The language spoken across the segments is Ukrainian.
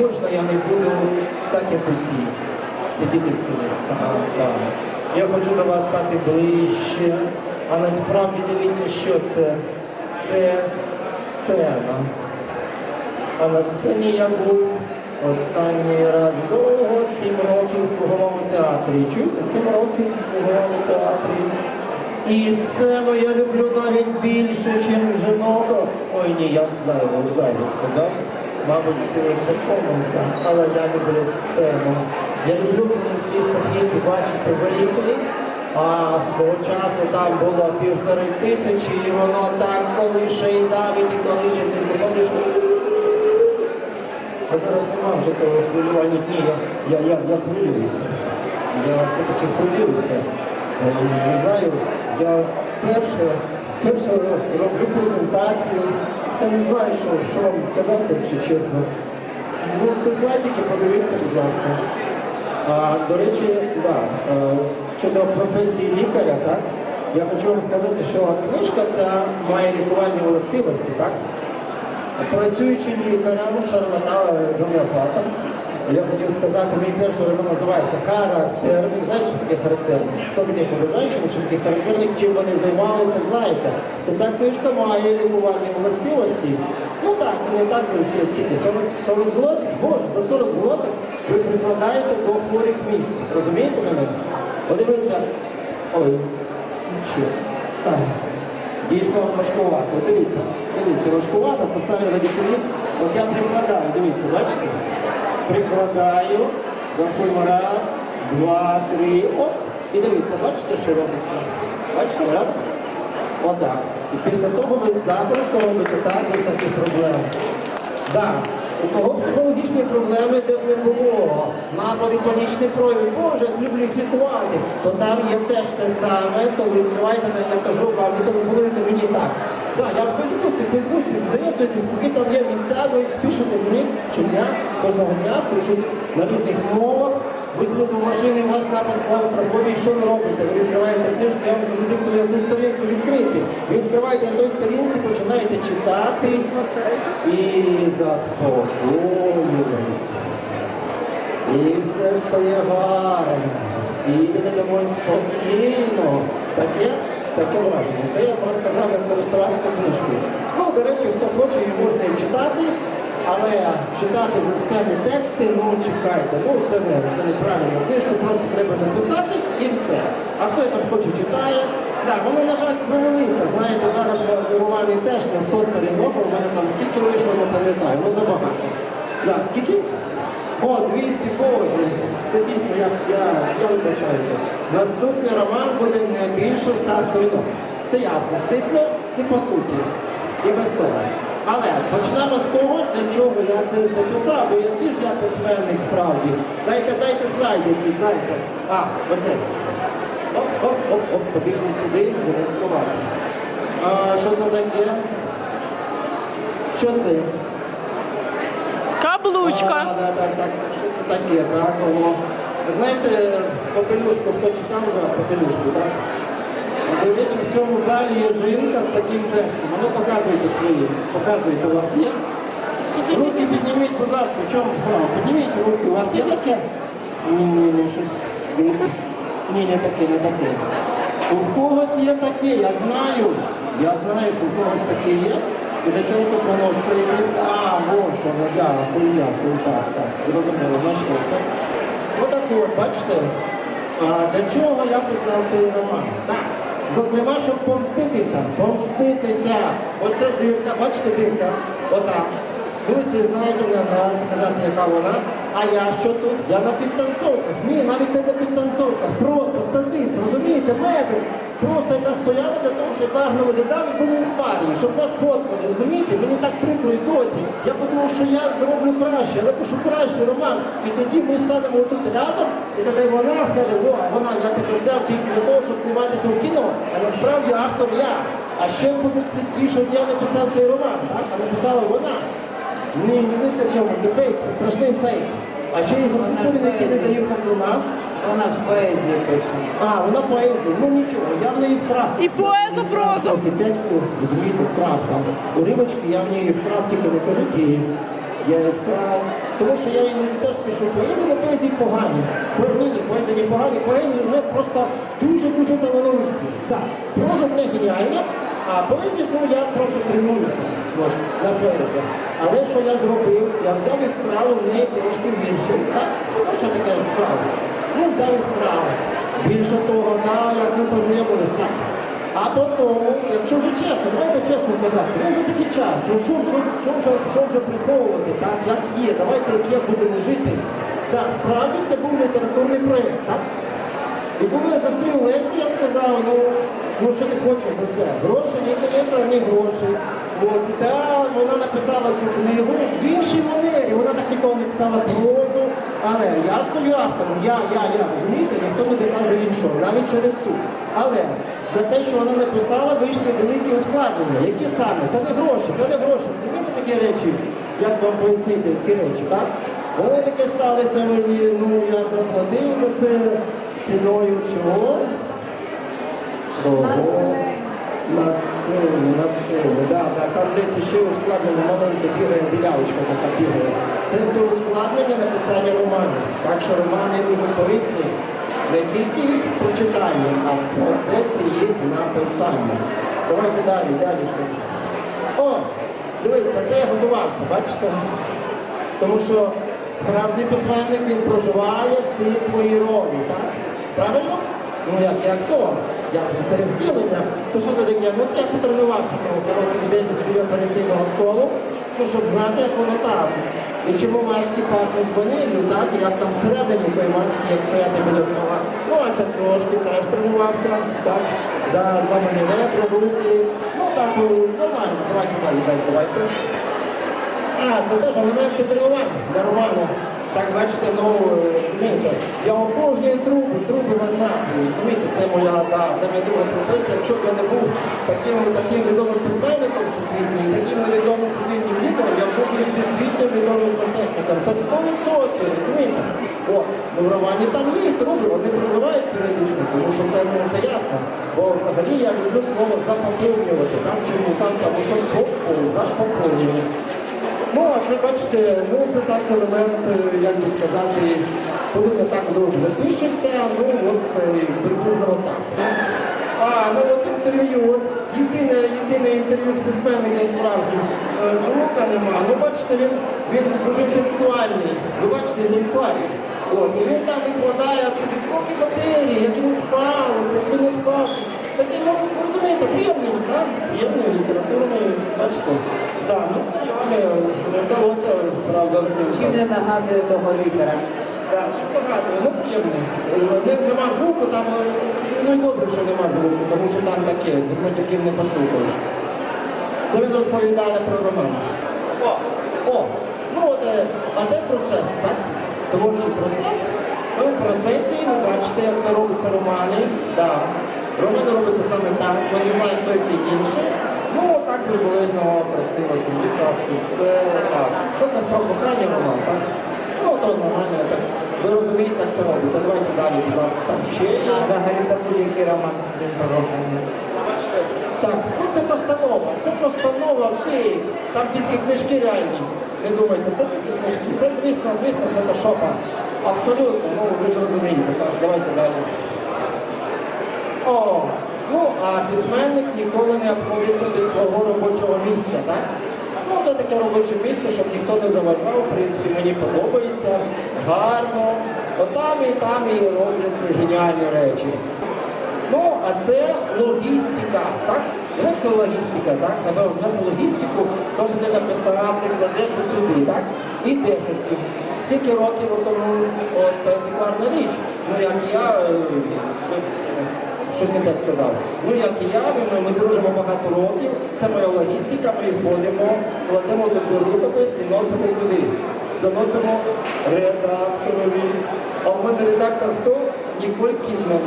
можна я не буду так, як усі, сидіти в кулі. Я хочу до вас стати ближче, а насправді дивіться, що це. Це сцена. А на сцені я був останній раз довго, сім років в слуговому театрі. Чуєте? Сім років в слуговому театрі. І сцену я люблю навіть більше, ніж жінок. Ой ні, я зайве, зайве сказав. Мабуть, це помилка, але я люблю сцену. Я люблю, коли ці Софійки бачити великої, а свого часу там було півтори тисячі, і воно так колише і давить, і колише ти виходиш. А зараз нема вже того хвилювання. Ні, я, я, я, я хвилююся. Я все-таки хвилююся. Е, Не знаю, я вперше, вперше роблю презентацію. Я не знаю, що, що вам казати, якщо чесно. Ну, це слайдики, подивіться, будь ласка. А, до речі, да, е, щодо професії лікаря, так, я хочу вам сказати, що книжка ця має лікувальні властивості, так? Працюючи лікарем, шарлатаном, гомеопатом, я хотів сказати, мій перший роман називається характерник. Знаєте, що таке характерник? Хто таке побажаючи, що таке характерник, чим вони займалися, знаєте. То ця книжка має лікувальні властивості. Ну так, не так, скільки, 40, 40 злотих? Боже, за 40 злотих ви прикладаєте до хворих місць. Розумієте мене? Подивіться. Ой, що? Дійсно важкувато. Дивіться, дивіться, важкувато, составі радикуліт. От я прикладаю, дивіться, бачите? Прикладаю, рахуємо раз, два, три, оп. І дивіться, бачите, що робиться? Бачите, раз. Отак. І після того ви запросто робите так без всяких проблем. Так. У кого психологічні проблеми, де б не було, напади, панічний прояв, Боже, як то там є теж те саме, то ви відкриваєте, я кажу вам, ви телефонуєте мені так. Так, я в Фейсбуці, в Фейсбуці, доєднуйтесь, поки там є місця, ви пишете мені щодня, кожного дня, пишуть на різних мовах, ви сидите в машині, у вас напад клаустрофобії, що ви робите? Ви відкриваєте книжку, я вам кажу, диктую одну сторінку відкрити. Ви відкриваєте на той сторінці, починаєте читати і заспокоюєтеся. І все стає гарно. І йдете домой спокійно. Таке, таке враження. Це я вам розказав, як користуватися книжкою. Ну, до речі, хто хоче, її можна і читати, але читати за сцени тексти, ну чекайте, ну це не це неправильно. Книжку просто треба написати і все. А хто там хоче читає, так, вона, на жаль, завелика. Знаєте, зараз в романі теж на 100 сторінок, у мене там скільки вийшло, не пам'ятаю, ну забагато. Да, скільки? О, 200 боже. Це дійсно, я, я, я вибачаюся. Наступний роман буде не більше 100 сторінок. Це ясно. Стисло і по суті. І без того. Але почнемо з того, для чого я це записав, бо який ж я письменник справді. Дайте, дайте слайд який, знаєте. А, оце. Оп, оп, оп, оп, побігли сюди, будемо сховати. А що це таке? Що це? Каблучка. А, так, так, так, що це таке, так, воно. Ви знаєте, попелюшку, хто читав з вас попелюшку, так? До речі, в цьому залі є жінка з таким текстом. А ну показуйте свої, показуйте, у вас є? Руки підніміть, будь ласка, в чому справа? Підніміть руки, у вас є таке? Ні, ні, ні, щось. дивіться. Ні, не таке, не таке. У когось є таке, я знаю. Я знаю, що у когось таке є. І до чого тут воно сидиться? А, ось воно, дякую, дякую, так, так. Зрозуміло, знайшлося. Отак от, бачите, а, для чого я писав цей роман? Так. Зокрема, щоб помститися, помститися. Оце зірка, бачите зірка? Отак. Ви всі знаєте, не казати, яка вона. А я що тут? Я на підтанцовках. Ні, навіть не на підтанцовках. Просто статист, розумієте, мебель. Просто яка стояла для того, щоб гарно виглядав і був в парі, щоб нас фоткали, розумієте? Мені так прикро і досі. Я подумав, що я зроблю краще, я напишу кращий роман. І тоді ми станемо тут рядом, і тоді вона скаже, о, вона, я тебе взяв тільки для того, щоб зніматися в кіно, а насправді автор я. А ще будуть ті, що я написав цей роман, так? А написала вона. Ні, не видно чому, це фейк, це страшний фейк. А ще Господь, який не доїхав до нас. Вона ж поезія пише. А, вона поезія, ну нічого, я в неї вкрав. І поезу прозу. Трохи тексту, розумієте, вкрав там. У рибочки я в неї вкрав, тільки не кажіть їй. я її вкрав. Тому що я її не теж пишу поезії, але поезії погані. По- Ні, ні, поезії не погані, поезії ми просто дуже-дуже талановиті. Так, проза не геніальна, а поезія, ну я просто тренуюся от, на поезії. Але що я зробив? Я взяв і вкрав у неї трошки більше. Так? Ну що таке вкрав? Ну, взяв і. Більше того, да, як ми познайомились, так. А потім, якщо вже чесно, давайте чесно казати, ну вже такий час, ну що, що, що, вже, що вже приховувати, так, як є, давайте як є будемо жити. Так, справді це був літературний проєкт, так? І коли я зустрів Лесю, я сказав, ну, ну що ти хочеш за це? Гроші, ні, ні, ні, гроші. От, і та, вона написала цю книгу в іншій манері, вона так ніколи не писала прозу, але я стою автором, я, я, я, розумієте, ніхто не докаже іншого, навіть через суд. Але за те, що вона написала, вийшли великі ускладнення. Які саме? Це не гроші, це не гроші. Розумієте такі речі? Як вам пояснити такі речі, так? Вони таке сталося мені, ну я заплатив за це ціною чого? Свого насилу, насилу. Да, да, там десь ще ускладнення маленька бігає білявочка така бігає. Це все ускладнення написання романів. Так що романи дуже корисні не тільки від прочитання, а в процесі їх написання. Давайте далі, далі. О, дивіться, це я готувався, бачите? Тому що справжній письменник він проживає всі свої ролі, так? Правильно? Ну як і актор, як перевтілення, то що це таке? Ну я потренувався трохи років 10 біля операційного столу, ну щоб знати, як воно там. І чому маски пахнуть ваніллю, так? Як там всередині тої маски, як стояти біля стола. Ну, а це трошки теж тренувався, так? Да, зламані ребра, руки. Ну так, ну, нормально, давайте далі, далі, давайте. А, це теж елементи тренування, нормально. Так, бачите, ну, розумієте, я обожнюю труби, труби ладнати, розумієте, це моя, да, це моя друга професія. Якщо б я не був таким, таким відомим письменником всесвітнім, таким невідомим всесвітнім лікарем, я був і всесвітньо відомим сантехніком. Це 100%, розумієте? О, ну в романі там є труби, вони проривають періодично, тому що це, ну, це ясно. Бо взагалі я люблю слово запоповнювати, там чому там, тому що попо, запоповнювати. Ну, а це бачите, ну це так елемент, е, як би сказати, коли не так добре пишеться, ну от е, приблизно отак. А, ну от інтерв'ю, от єдине, єдине інтерв'ю з письменником справжнім е, звука нема. Ну бачите, він, він дуже інтелектуальний. Ви бачите, інтелектуальний. От, і він там викладає ці високі матерії, як він спав, як він не спав. Такий, ну, розумієте, приємний, так? Приємний, літературний, бачите. Так, ну, Чим не нагадує того лікаря? так, багато, ну приємний. Нема звуку, там, ну і добре, що нема звуку, тому що там таке, з матюків не послухаєш. Це він розповідає про роман. О, ну от, е, а це процес, так? Творчий процес. Ну, в процесі ви бачите, як це робиться романи. Да. Романи робиться саме так, ми не знаємо, хто який інший. Ну, так приблизно красиво, комунікацію, все так. Ну, це про кохання роман, так? Ну, то нормально, так. Ви розумієте, як це робиться. Давайте далі, будь ласка, там ще є. Взагалі то будь-який роман він. Так, ну це постанова, це постанова, окей. Там тільки книжки реальні. Не думайте, це тільки книжки. Це, звісно, звісно, фотошопа. Абсолютно, ну ви ж розумієте. Так, давайте далі. О, ну а письменник ніколи не обходиться без свого робочого місця, так? Ну, це таке робоче місце, щоб ніхто не заважав, в принципі, мені подобається, гарно. Отам і там і робляться геніальні речі. Ну, а це логістика, так? Знаєш, що логістика, так? Напевно, на логістику, то, що ти написав, ти кладеш сюди, так? І йдеш оці. Скільки років тому от антикварна річ? Ну, як я, е, щось не те сказав. Ну, як і я, ми, ми дружимо багато років, це моя логістика, ми ходимо, кладемо тобі рукопис і носимо куди? Заносимо редакторові. А в мене редактор хто? Ніколь Кідман.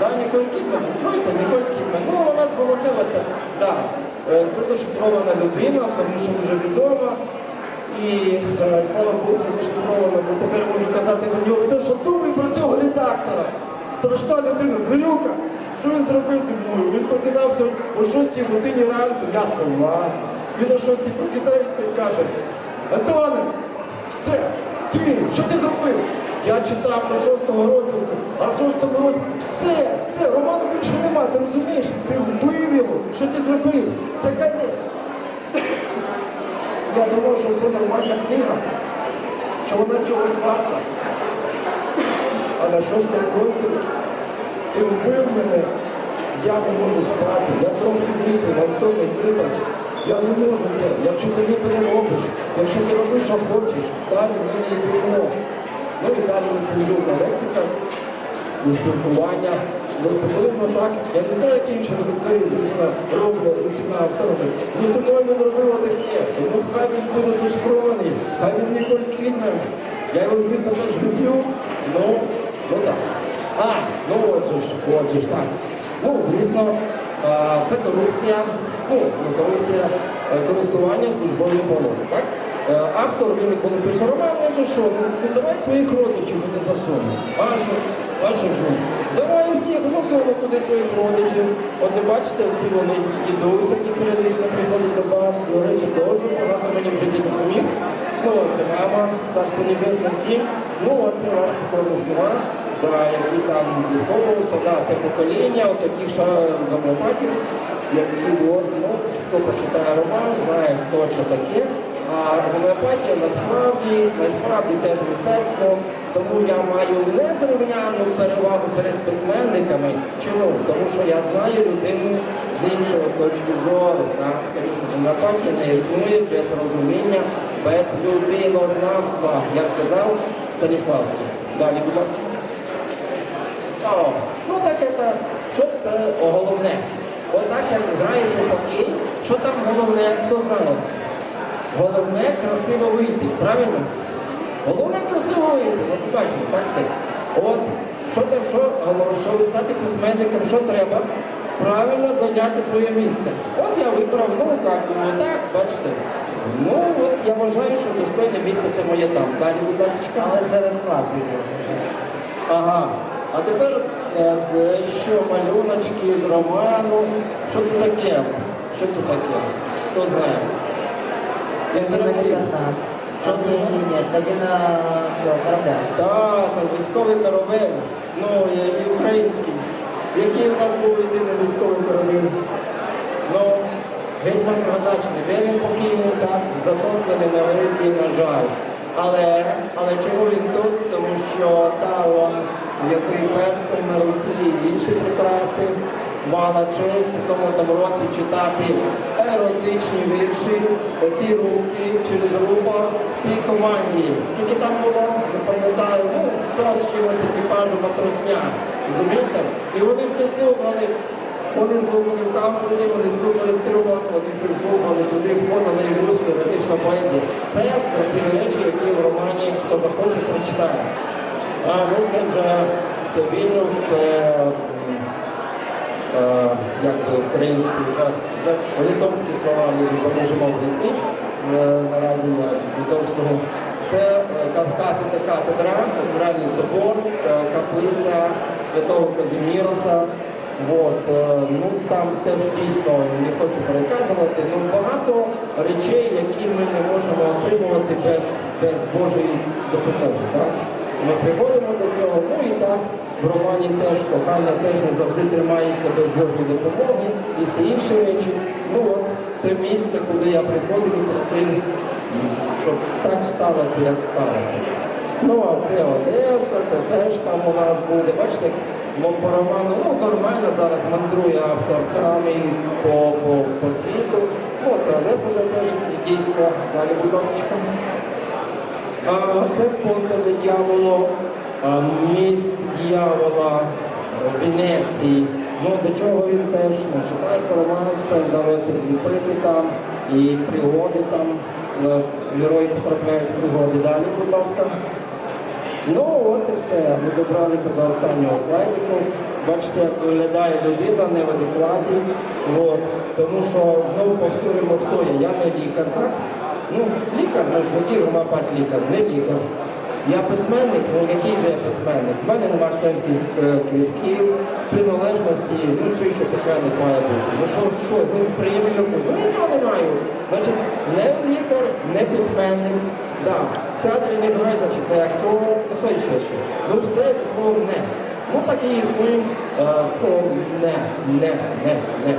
Да, Ніколь Кідман, Тройте, Ніколь Кідман. Ну, вона зголосилася. Да. Е, Це зашифрована людина, тому що вже відома. І е, слава Богу, що зашифрована, бо тепер можу казати на нього, це що думай про цього редактора. Страшна людина, звірюка. Що він зробив зі мною? Він прокидався о 6 годині ранку, я сова. Він о 6 прокидається і каже, Антоне, все, ти, що ти зробив? Я читав до шостого розділу, а в шостому розділі все, все, роману більше немає, ти розумієш? Ти вбив його, що ти зробив? Це конець. Я думав, що це нормальна книга, що вона чогось варта. А на шостому розділі вбив мене, я не можу спати, я трохи випив, Антоне, вибач. Я не можу це, якщо ти не переробиш, якщо ти робиш, що хочеш, далі ми не йдемо. Ну і далі нецензурна лексика, і спілкування. Ну, приблизно так. Я не знаю, які інші редактори, звісно, роблять з усіма авторами. Ну, зі мною він робив таке. Тому хай він буде зашифрований, хай він Ніколь Кідмен. Я його, звісно, теж люблю, ну, ну так. А, ну отже ж, отже ж, так. Ну, звісно, це корупція, ну, корупція, користування службовим положенням, так? Е, Автор, він коли пише роман, він же що, ну, ну давай своїх родичів туди засунемо. А що ж, а що ж ми? Давай всіх засунемо туди своїх родичів. Оце бачите, всі вони дідусь, які періодично приходять до бар, до речі, теж багато мені в житті допоміг. Ну, це мама, царство небесне всім. Ну, оце ваш покорний слова, які там виховувався, да, це покоління, от таких що гомеопатів, які от, ну, хто почитає роман, знає, хто що таке. А гомеопатія насправді, насправді теж мистецтво, тому я маю незрівняну перевагу перед письменниками. Чому? Тому що я знаю людину з іншої точки зору. Так? Тому що гомеопатія не існує без розуміння, без людинознавства, як казав Станіславський. Далі, будь ласка. О, ну так це, що це головне? Отак як граєш у хокей, що там головне, хто знає? Головне красиво вийти, правильно? Головне красиво вийти, от бачите, так це. От, що там, що, щоб стати письменником, що треба? Правильно зайняти своє місце. От я вибрав, ну як, думаю, так, бачите. Ну, от я вважаю, що достойне місце це моє там. Далі, будь ласка. Але серед класиків. Ага. А тепер е, що малюночки з роману. Що це таке? Що це таке? Хто знає? Інтерактив. Що це? Ні, ні, ні, кабіна цього корабля. Так, військовий корабель. Ну, і, український. Який у нас був єдиний військовий корабель? Ну, гетьман Згадачний. Де він покійний так? Затоплений на великий, на жаль. Але, але чому він тут? Тому що який перстом на руці і інші прикраси, мала честь в тому там році читати еротичні вірші, оці руці через руба всій команді. Скільки там було? Не пам'ятаю, ну, 100 з чимось екіпажу матросня. Розумієте? І вони все слухали. Вони слухали в камбузі, вони слухали в трюмах, вони все слухали туди, входили і русську еротичну поезію. Це красиві речі, які в романі хто захоче, прочитає. А ну це вже це Вільнюс, це е, як би український, вже, вже слова ми допоможемо знайти е, наразі я литовського. Це е, ка- кафедра, катедра, кафедральний собор, е, каплиця святого Казиміроса. От, е, ну там теж дійсно не хочу переказувати, ну багато речей, які ми не можемо отримувати без, без Божої допомоги. Ми приходимо до цього, ну і так, в романі теж кохання теж не завжди тримається без Божої допомоги і всі інші речі. Ну от те місце, куди я приходив і просив, щоб так сталося, як сталося. Ну, а це Одеса, це теж там у нас буде. Бачите, по роману, ну нормально зараз мандрує автор там і по, по, по світу. Ну, це Одеса, де теж дійство. Далі, будь ласка. Це понте до дьяволо, міст дьявола Венеції. Ну, до чого він теж ну, читайте роман, все вдалося зліпити там, і пригоди там, е, герої потрапляють в пригоди. Далі, будь ласка. Ну, от і все. Ми добралися до останнього слайдику. Бачите, як виглядає людина не в адекваті. От. Тому що знову повторюємо, хто я. Я не лікар, так? Ну, лікар, який гомопат лікар, не лікар. Я письменник, ну який же я письменник? У мене нема членських е, квитків, приналежності, ну чи що письменник має бути. Ну що, що, ви приємні якусь? Ну нічого не маю. Значить, не лікар, не письменник. Да. В театрі не грає, значить, не актор, ну хто ще що. Ну все зі словом не. Ну так і моїм е, словом не, не, не, не.